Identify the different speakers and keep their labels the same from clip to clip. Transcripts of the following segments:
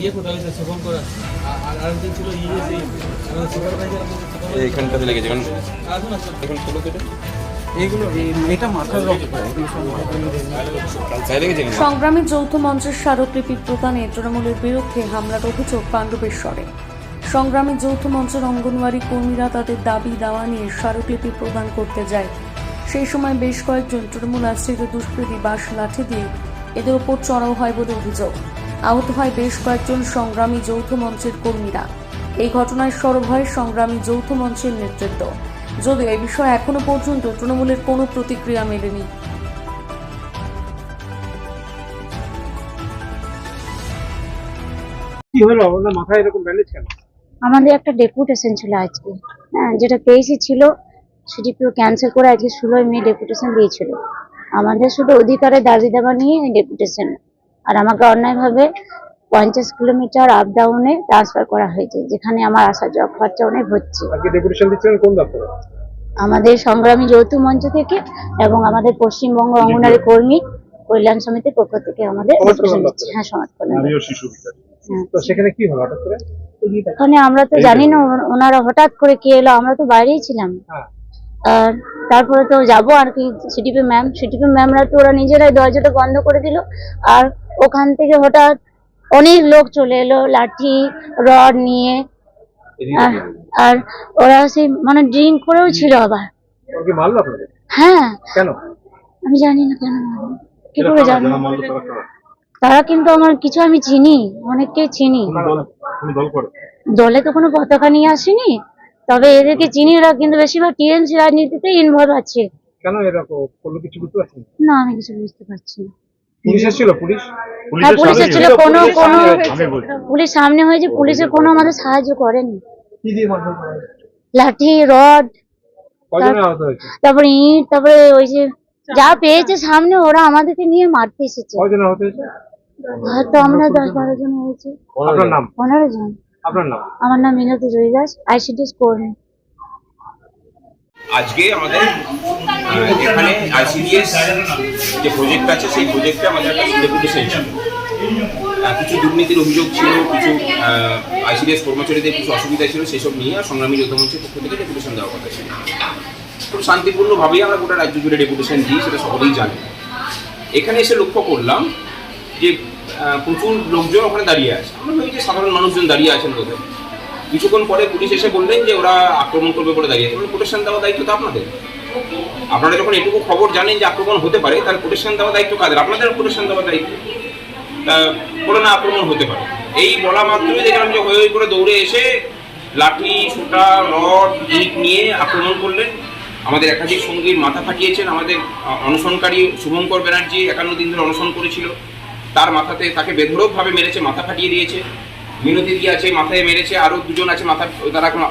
Speaker 1: ইয়ে কোথায় হয়েছে শোভন করা। আর- আর আরেকজন ছিল ইয়ে সেই
Speaker 2: এইখানটাতে লেগেছে এখন ছোটো কেটে?
Speaker 3: এটা মাথার রক্ত
Speaker 4: সংগ্রামী যৌথ মঞ্চের স্মারকলিপি প্রদানে তৃণমূলের বিরুদ্ধে হামলার অভিযোগ পাণ্ডবেশ্বরে। সংগ্রামী যৌথ মঞ্চের অঙ্গনওয়াড়ি কর্মীরা তাদের দাবি দাওয়া নিয়ে স্মারকলিপি প্রদান করতে যায়। সেই সময় বেশ কয়েকজন তৃণমূল আশ্রিত দুষ্কৃতী বাস লাঠি দিয়ে এদের ওপর চড়াও হয় বলে অভিযোগ। আহত হয় বেশ কয়েকজন সংগ্রামী যৌথ মঞ্চের কর্মীরা। এই ঘটনায় সরব হয় সংগ্রামী যৌথ মঞ্চের নেতৃত্ব। যদিও এ বিষয়ে এখনও পর্যন্ত তৃণমূলের কোনো প্রতিক্রিয়া মেলেনি।
Speaker 3: কি হলো? আপনার মাথায় এরকম ব্যান্ডেজ কেন
Speaker 5: আমাদের একটা ডেপুটেশন ছিল আজকে। হ্যাঁ যেটা তেইশে ছিল সেটি পুরো ক্যান্সেল করে আজকে ষোলোই মে ডেপুটেশন দিয়েছিল। আমাদের শুধু অধিকারের দাবি দাবা নিয়ে ডেপুটেশন আর আমাকে অন্যায়ভাবে পঞ্চাশ কিলোমিটার আপ ডাউনে ট্রান্সফার করা হয়েছে যেখানে আমার আসা যাওয়া খরচা অনেক হচ্ছে। আমাদের সংগ্রামী যৌথ মঞ্চ থেকে এবং আমাদের পশ্চিমবঙ্গ অঙ্গনারী কর্মী কল্যাণ সমিতির পক্ষ থেকে আমাদের হ্যাঁ সমাজ কল্যাণ হ্যাঁ। ওখানে আমরা তো জানি না ওনারা হঠাৎ করে কে এলো আমরা তো বাইরেই ছিলাম।
Speaker 3: হ্যাঁ।
Speaker 5: তারপরে তো যাব আর কি সিটিপি ম্যাম সিটিপি ম্যামরা তো ওরা নিজেরাই দরজাটা বন্ধ করে দিল। আর ওখান থেকে হঠাৎ অনেক লোক চলে এলো লাঠি রড নিয়ে। আর ওরা সেই মানে ড্রিঙ্ক করেও ছিল আবার। হ্যাঁ। আমি জানি না কেন কি করে জানি তারা কিন্তু আমার কিছু আমি চিনি অনেককে চিনি।
Speaker 3: দলে
Speaker 5: তো কোনো পতাকা নিয়ে আসেনি। তবে এদেরকে চিনি এরা কিন্তু বেশিরভাগ টিএমসি রাজনীতিতে ইনভলভ আছে।
Speaker 3: কেন এরকম কিছু বুঝতে পারছেন?
Speaker 5: না আমি কিছু বুঝতে পারছি না।
Speaker 3: পুলিশ এসেছিল পুলিশ?
Speaker 5: হ্যাঁ পুলিশের ছিল কোনো
Speaker 3: সামনে হয়েছে।
Speaker 5: পুলিশ সামনে হয়েছে পুলিশের কোনো আমাদের সাহায্য করেনি।
Speaker 3: কি দিয়ে মারধর করা হয়েছে?
Speaker 5: লাঠি রড
Speaker 3: কজনের আহত হয়েছে?
Speaker 5: তারপরে ইট তারপরে ওই যে যা পেয়েছে সামনে ওরা আমাদেরকে নিয়ে মারতে এসেছে।
Speaker 3: কজন আহত হয়েছে?
Speaker 5: হয়তো আমরা দশ বারো জন হয়েছে।
Speaker 3: আপনার নাম?
Speaker 5: পনেরো জন।
Speaker 3: আপনার নাম?
Speaker 5: আমার নাম মিনতি জয়ী দাস আইসিডিএস কর্মী
Speaker 2: আজকে আমাদের এখানে আইসিডিএস যে প্রজেক্ট আছে সেই প্রজেক্টে আমাদের একটা ছিল আহ, কিছু দুর্নীতির অভিযোগ ছিল কিছু আইসিডিএস কর্মচারীদের কিছু অসুবিধা ছিল সেসব নিয়ে আর সংগ্রামী যৌথ মঞ্চের পক্ষ থেকে ডেপুটেশন দেওয়ার কথা ছিল। খুব শান্তিপূর্ণভাবেই আমরা গোটা রাজ্য জুড়ে ডেপুটেশন দিই সেটা সকলেই জানে। এখানে এসে লক্ষ্য করলাম যে প্রচুর লোকজন ওখানে দাঁড়িয়ে আছে। আমরা ভাবি যে সাধারণ মানুষজন দাঁড়িয়ে আছেন কোথায় কিছুক্ষণ পরে পুলিশ এসে বললেন যে ওরা আক্রমণ করবে বলে দাঁড়িয়ে আছে। প্রোটেকশন দেওয়ার দায়িত্ব তো আপনাদের। আপনারা যখন এটুকু খবর জানেন যে আক্রমণ হতে পারে, তাহলে প্রোটেকশন দেওয়ার দায়িত্ব কাদের? আপনাদের প্রোটেকশন দেওয়ার দায়িত্ব। কোনো না আক্রমণ হতে পারে। এই বলা মাত্রই দেখলাম যে হয়ে হয়ে করে দৌড়ে এসে লাঠি সোটা রড ইট নিয়ে আক্রমণ করলেন। আমাদের একাধিক সঙ্গীর মাথা ফাটিয়েছেন আমাদের অনশনকারী শুভঙ্কর ব্যানার্জি একান্ন দিন ধরে অনশন করেছিল। তার মাথাতে তাকে বেধড়কভাবে মেরেছে মাথা ফাটিয়ে দিয়েছে। মিনতি দিয়ে আছে মাথায় মেরেছে আরও দুজন আছে মাথা তারা এখন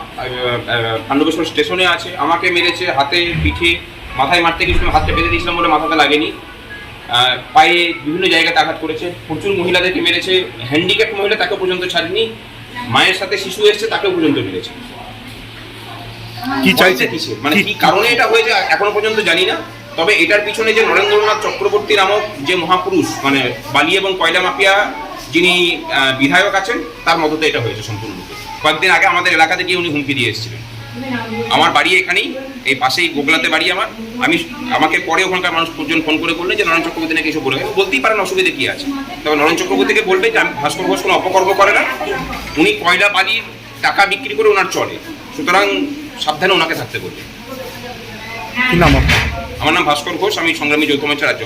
Speaker 2: পাণ্ডবেশ্বর স্টেশনে আছে আমাকে মেরেছে হাতে পিঠে মাথায় মারতে গেছিলাম হাতটা বেঁধে দিয়েছিলাম বলে মাথাতে লাগেনি। পায়ে বিভিন্ন জায়গাতে আঘাত করেছে। প্রচুর মহিলাদেরকে মেরেছে হ্যান্ডিক্যাপ মহিলা তাকে পর্যন্ত ছাড়েনি মায়ের সাথে শিশু এসছে তাকেও পর্যন্ত মেরেছে। কি চাইছে? মানে কি কারণে এটা হয়েছে এখনও পর্যন্ত জানি না। তবে এটার পিছনে যে নরেন্দ্রনাথ চক্রবর্তী নামক যে মহাপুরুষ মানে বালি এবং কয়লা মাফিয়া যিনি বিধায়ক আছেন, তার মদতে এটা হয়েছে সম্পূর্ণরূপে। কয়েকদিন আগে আমাদের এলাকাতে গিয়ে উনি হুমকি দিয়ে এসেছিলেন। আমার বাড়ি এখানেই, এই পাশেই গোগলাতে বাড়ি আমার। আমি আমাকে পরে ওখানকার মানুষ জন ফোন করে বললেন যে নরেন চক্রবর্তী নাকি এসে বলে। বলতেই পারেন অসুবিধা কি আছে। তবে নরেন চক্রবর্তীকে বলবে যে, আমি ভাস্কর ঘোষ কোনো অপকর্ম করে না। উনি কয়লা বালির টাকা বিক্রি করে ওনার চলে সুতরাং সাবধানে ওনাকে থাকতে বলবে।
Speaker 3: কি নাম
Speaker 2: আমার নাম ভাস্কর ঘোষ আমি সংগ্রামী যৌথ মঞ্চের রাজ্য